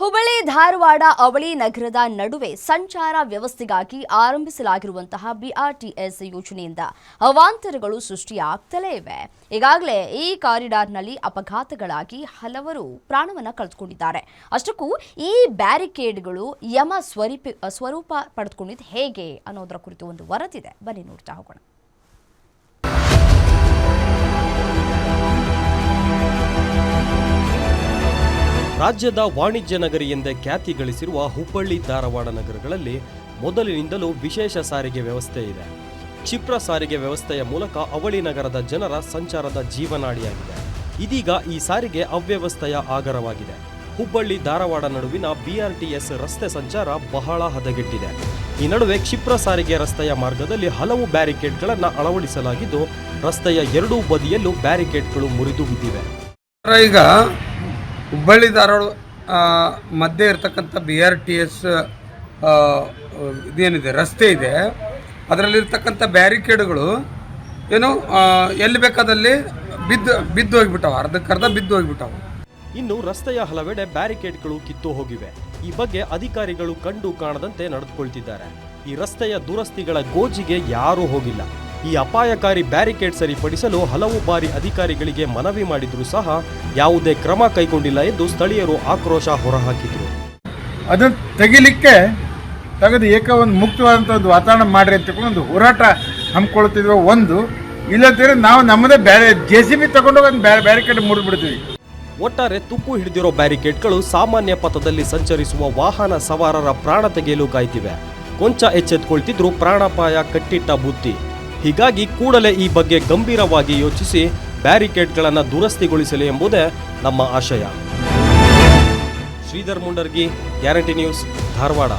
ಹುಬ್ಬಳ್ಳಿ, ಧಾರವಾಡ, ಅವಳಿ ನಗರದ ನಡುವೆ ಸಂಚಾರ ವ್ಯವಸ್ಥೆಗಾಗಿ ಆರಂಭಿಸಲಾಗಿರುವಂತಹ ಬಿಆರ್ಟಿಎಸ್ ಯೋಜನೆಯಿಂದ ಅವಾಂತರಗಳು ಸೃಷ್ಟಿಯಾಗ್ತಲೇ ಇವೆ. ಈಗಾಗಲೇ ಈ ಕಾರಿಡಾರ್ನಲ್ಲಿ ಅಪಘಾತಗಳಾಗಿ ಹಲವರು ಪ್ರಾಣವನ್ನು ಕಳೆದುಕೊಂಡಿದ್ದಾರೆ. ಅಷ್ಟಕ್ಕೂ ಈ ಬ್ಯಾರಿಕೇಡ್ಗಳು ಯಮ ಸ್ವರೂಪ ಸ್ವರೂಪ ಪಡೆದುಕೊಂಡಿದ್ದು ಹೇಗೆ ಅನ್ನೋದರ ಕುರಿತು ಒಂದು ವರದಿದೆ. ಬನ್ನಿ ನೋಡ್ತಾ ಹೋಗೋಣ. ರಾಜ್ಯದ ವಾಣಿಜ್ಯ ನಗರಿ ಎಂದೇ ಖ್ಯಾತಿ ಗಳಿಸಿರುವ ಹುಬ್ಬಳ್ಳಿ ಧಾರವಾಡ ನಗರಗಳಲ್ಲಿ ಮೊದಲಿನಿಂದಲೂ ವಿಶೇಷ ಸಾರಿಗೆ ವ್ಯವಸ್ಥೆ ಇದೆ. ಕ್ಷಿಪ್ರ ಸಾರಿಗೆ ವ್ಯವಸ್ಥೆಯ ಮೂಲಕ ಅವಳಿ ನಗರದ ಜನರ ಸಂಚಾರದ ಜೀವನಾಡಿಯಾಗಿದೆ. ಇದೀಗ ಈ ಸಾರಿಗೆ ಅವ್ಯವಸ್ಥೆಯ ಆಗರವಾಗಿದೆ. ಹುಬ್ಬಳ್ಳಿ ಧಾರವಾಡ ನಡುವಿನ ಬಿಆರ್ಟಿಎಸ್ ರಸ್ತೆ ಸಂಚಾರ ಬಹಳ ಹದಗೆಟ್ಟಿದೆ. ಈ ನಡುವೆ ಕ್ಷಿಪ್ರ ಸಾರಿಗೆ ರಸ್ತೆಯ ಮಾರ್ಗದಲ್ಲಿ ಹಲವು ಬ್ಯಾರಿಕೇಡ್ಗಳನ್ನು ಅಳವಡಿಸಲಾಗಿದ್ದು, ರಸ್ತೆಯ ಎರಡೂ ಬದಿಯಲ್ಲೂ ಬ್ಯಾರಿಕೇಡ್ಗಳು ಮುರಿದು ಬಿದ್ದಿವೆ. ಈಗ ಹುಬ್ಬಳ್ಳಿ ಧಾರವಾಡ ಮಧ್ಯೆ ಇರ್ತಕ್ಕಂಥ ಬಿ ಆರ್ ಟಿ ಎಸ್ ಇದೇನಿದೆ, ರಸ್ತೆ ಇದೆ. ಅದರಲ್ಲಿರ್ತಕ್ಕಂಥ ಬ್ಯಾರಿಕೇಡ್ಗಳು ಏನು ಎಲ್ಲಿ ಬೇಕಾದಲ್ಲಿ ಬಿದ್ದು ಬಿದ್ದು ಹೋಗಿಬಿಟ್ಟವ ಅರ್ಧಕ್ಕರ್ಧ ಬಿದ್ದು ಹೋಗಿಬಿಟ್ಟವ. ಇನ್ನು ರಸ್ತೆಯ ಹಲವೆಡೆ ಬ್ಯಾರಿಕೇಡ್ಗಳು ಕಿತ್ತು ಹೋಗಿವೆ. ಈ ಬಗ್ಗೆ ಅಧಿಕಾರಿಗಳು ಕಂಡು ಕಾಣದಂತೆ ನಡೆದುಕೊಳ್ತಿದ್ದಾರೆ. ಈ ರಸ್ತೆಯ ದುರಸ್ತಿಗಳ ಗೋಜಿಗೆ ಯಾರೂ ಹೋಗಿಲ್ಲ. ಈ ಅಪಾಯಕಾರಿ ಬ್ಯಾರಿಕೇಡ್ ಸರಿಪಡಿಸಲು ಹಲವು ಬಾರಿ ಅಧಿಕಾರಿಗಳಿಗೆ ಮನವಿ ಮಾಡಿದರೂ ಸಹ ಯಾವುದೇ ಕ್ರಮ ಕೈಗೊಂಡಿಲ್ಲ ಎಂದು ಸ್ಥಳೀಯರು ಆಕ್ರೋಶ ಹೊರಹಾಕಿದರು. ಅದನ್ನು ತೆಗಿಲಿಕ್ಕೆ ತೆಗೆದು ಏಕ ಒಂದು ಮುಕ್ತವಾದಂಥ ಒಂದು ವಾತಾವರಣ ಮಾಡ್ರಿ ಅಂತ ಒಂದು ಹೋರಾಟ ಹಮ್ಮಿಕೊಳ್ತಿದ್ವಿ ಒಂದು ಇಲ್ಲದಿದ್ರೆ ನಾವು ನಮ್ಮದೇ ಬೇರೆ ಜೆ ಸಿ ಬಿ ತಗೊಂಡೋಗಿ ಒಂದು ಬೇರೆ ಬ್ಯಾರಿಕೇಡ್ ಮುರಿದ್ಬಿಡ್ತೀವಿ. ಒಟ್ಟಾರೆ ತುಕ್ಕು ಹಿಡಿದಿರೋ ಬ್ಯಾರಿಕೇಡ್ಗಳು ಸಾಮಾನ್ಯ ಪಥದಲ್ಲಿ ಸಂಚರಿಸುವ ವಾಹನ ಸವಾರರ ಪ್ರಾಣ ತೆಗೆಯಲು ಕಾಯ್ತಿವೆ. ಕೊಂಚ ಎಚ್ಚೆತ್ಕೊಳ್ತಿದ್ರು ಪ್ರಾಣಾಪಾಯ ಕಟ್ಟಿಟ್ಟ ಬುದ್ಧಿ. ಹೀಗಾಗಿ ಕೂಡಲೇ ಈ ಬಗ್ಗೆ ಗಂಭೀರವಾಗಿ ಯೋಚಿಸಿ ಬ್ಯಾರಿಕೇಡ್ಗಳನ್ನು ದುರಸ್ತಿಗೊಳಿಸಲಿ ಎಂಬುದೇ ನಮ್ಮ ಆಶಯ. Shridhar Mundargi, Guarantee News, Dharwad.